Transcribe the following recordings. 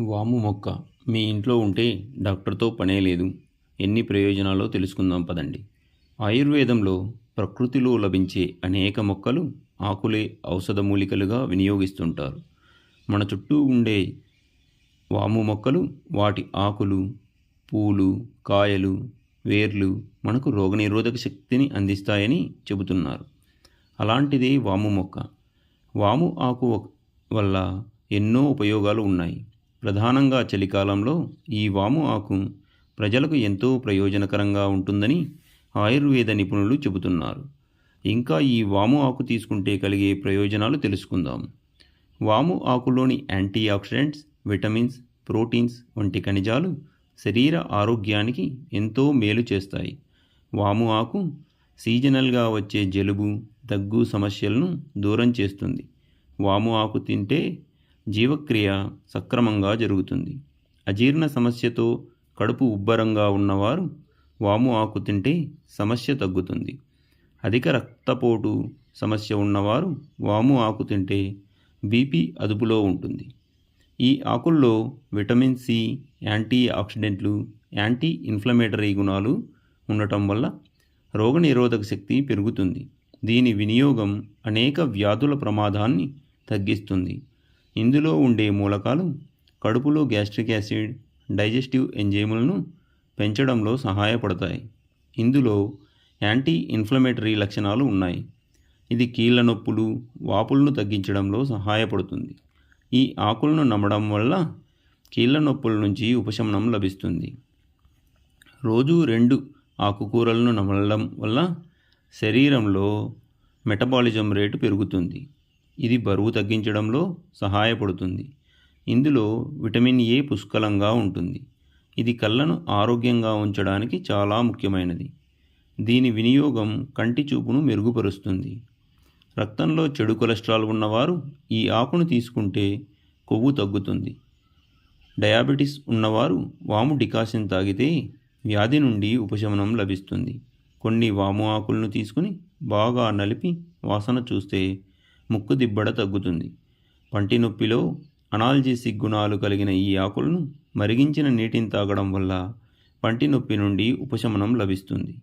వాము మొక్క. మీ ఇంట్లో ఉంటే డాక్టర్తో పనే లేదు. ఎన్ని ప్రయోజనాలో తెలుసుకుందాం పదండి. ఆయుర్వేదంలో ప్రకృతిలో లభించే అనేక మొక్కలు ఆకులే ఔషధ మూలికలుగా వినియోగిస్తుంటారు. మన చుట్టూ ఉండే వాము మొక్కలు వాటి ఆకులు పూలు కాయలు వేర్లు మనకు రోగనిరోధక శక్తిని అందిస్తాయని చెబుతున్నారు. అలాంటిదే వాము మొక్క. వాము ఆకు వల్ల ఎన్నో ఉపయోగాలు ఉన్నాయి. ప్రధానంగా చలికాలంలో ఈ వాము ఆకు ప్రజలకు ఎంతో ప్రయోజనకరంగా ఉంటుందని ఆయుర్వేద నిపుణులు చెబుతున్నారు. ఇంకా ఈ వాము ఆకు తీసుకుంటే కలిగే ప్రయోజనాలు తెలుసుకుందాం. వాము ఆకులోని యాంటీ ఆక్సిడెంట్స్ విటమిన్స్ ప్రోటీన్స్ వంటి ఖనిజాలు శరీర ఆరోగ్యానికి ఎంతో మేలు చేస్తాయి. వాము ఆకు సీజనల్గా వచ్చే జలుబు దగ్గు సమస్యలను దూరం చేస్తుంది. వాము ఆకు తింటే జీవక్రియ సక్రమంగా జరుగుతుంది. అజీర్ణ సమస్యతో కడుపు ఉబ్బరంగా ఉన్నవారు వాము ఆకు తింటే సమస్య తగ్గుతుంది. అధిక రక్తపోటు సమస్య ఉన్నవారు వాము ఆకు తింటే బీపీ అదుపులో ఉంటుంది. ఈ ఆకుల్లో విటమిన్ సి యాంటీ ఆక్సిడెంట్లు యాంటీ ఇన్ఫ్లమేటరీ గుణాలు ఉండటం వల్ల రోగనిరోధక శక్తి పెరుగుతుంది. దీని వినియోగం అనేక వ్యాధుల ప్రమాదాన్ని తగ్గిస్తుంది. ఇందులో ఉండే మూలకాలు కడుపులో గ్యాస్ట్రిక్ యాసిడ్ డైజెస్టివ్ ఎంజైములను పెంచడంలో సహాయపడతాయి. ఇందులో యాంటీ ఇన్ఫ్లమేటరీ లక్షణాలు ఉన్నాయి. ఇది కీళ్ళ నొప్పులు వాపులను తగ్గించడంలో సహాయపడుతుంది. ఈ ఆకులను నమ్మడం వల్ల కీళ్ళ నొప్పుల నుంచి ఉపశమనం లభిస్తుంది. రోజు రెండు ఆకుకూరలను నమలడం వల్ల శరీరంలో మెటబాలిజం రేటు పెరుగుతుంది. ఇది బరువు తగ్గించడంలో సహాయపడుతుంది. ఇందులో విటమిన్ ఏ పుష్కలంగా ఉంటుంది. ఇది కళ్ళను ఆరోగ్యంగా ఉంచడానికి చాలా ముఖ్యమైనది. దీని వినియోగం కంటి చూపును మెరుగుపరుస్తుంది. రక్తంలో చెడు కొలెస్ట్రాల్ ఉన్నవారు ఈ ఆకును తీసుకుంటే కొవ్వు తగ్గుతుంది. డయాబెటిస్ ఉన్నవారు వాము డికాషన్ తాగితే వ్యాధి నుండి ఉపశమనం లభిస్తుంది. కొన్ని వాము ఆకులను తీసుకుని బాగా నలిపి వాసన చూస్తే ముక్కు దిబ్బడ తగ్గుతుంది. పంటి నొప్పిలో అనాల్జెసిక్ గుణాలు కలిగిన ఈ ఆకులను మరిగించిన నీటిని తాగడం వల్ల పంటి నొప్పి నుండి ఉపశమనం లభిస్తుంది.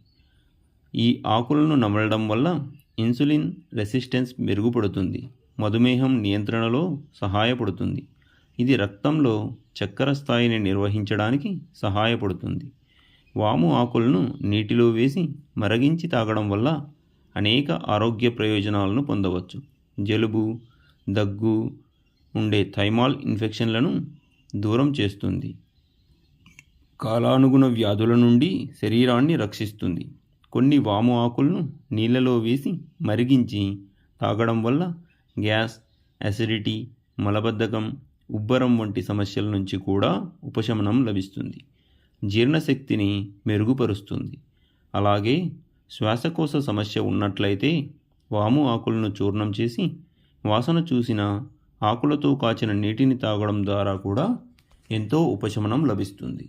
ఈ ఆకులను నమలడం వల్ల ఇన్సులిన్ రెసిస్టెన్స్ మెరుగుపడుతుంది. మధుమేహం నియంత్రణలో సహాయపడుతుంది. ఇది రక్తంలో చక్కెర స్థాయిని నిర్వహించడానికి సహాయపడుతుంది. వాము ఆకులను నీటిలో వేసి మరగించి తాగడం వల్ల అనేక ఆరోగ్య ప్రయోజనాలను పొందవచ్చు. జలుబు దగ్గు ఉండే థైమాల్ ఇన్ఫెక్షన్లను దూరం చేస్తుంది. కాలానుగుణ వ్యాధుల నుండి శరీరాన్ని రక్షిస్తుంది. కొన్ని వాము ఆకులను నీళ్ళలో వేసి మరిగించి తాగడం వల్ల గ్యాస్ అసిడిటీ మలబద్ధకం ఉబ్బరం వంటి సమస్యల నుంచి కూడా ఉపశమనం లభిస్తుంది. జీర్ణశక్తిని మెరుగుపరుస్తుంది. అలాగే శ్వాసకోశ సమస్య ఉన్నట్లయితే వాము ఆకులను చూర్ణం చేసి వాసన చూసిన ఆకులతో కాచిన నీటిని తాగడం ద్వారా కూడా ఎంతో ఉపశమనం లభిస్తుంది.